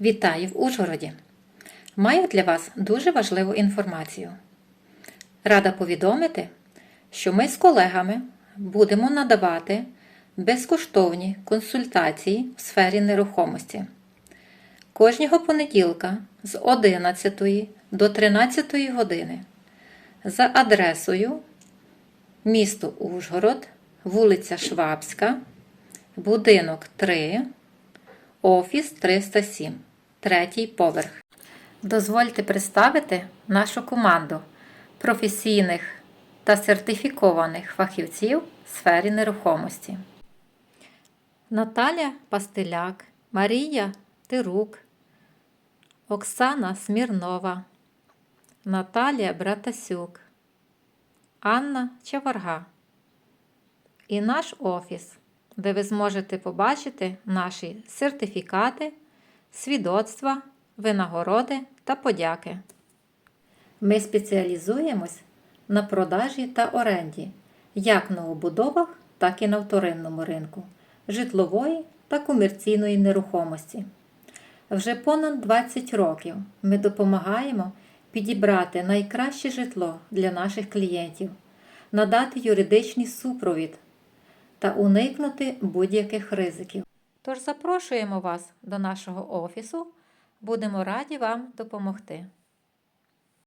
Вітаю в Ужгороді! Маю для вас дуже важливу інформацію. Рада повідомити, що ми з колегами будемо надавати безкоштовні консультації в сфері нерухомості. Кожного понеділка з 11 до 13 години за адресою місто Ужгород, вулиця Швабська, будинок 3, офіс 307, третій поверх. Дозвольте представити нашу команду професійних та сертифікованих фахівців в сфері нерухомості. Наталя Пастеляк, Марія Тирук, Оксана Смірнова, Наталія Братасюк, Анна Чаварга і наш офіс, де ви зможете побачити наші сертифікати, свідоцтва, винагороди та подяки. Ми спеціалізуємось на продажі та оренді як в новобудовах, так і на вторинному ринку житлової та комерційної нерухомості. Вже понад 20 років ми допомагаємо підібрати найкраще житло для наших клієнтів, надати юридичний супровід та уникнути будь-яких ризиків. Тож запрошуємо вас до нашого офісу, будемо раді вам допомогти.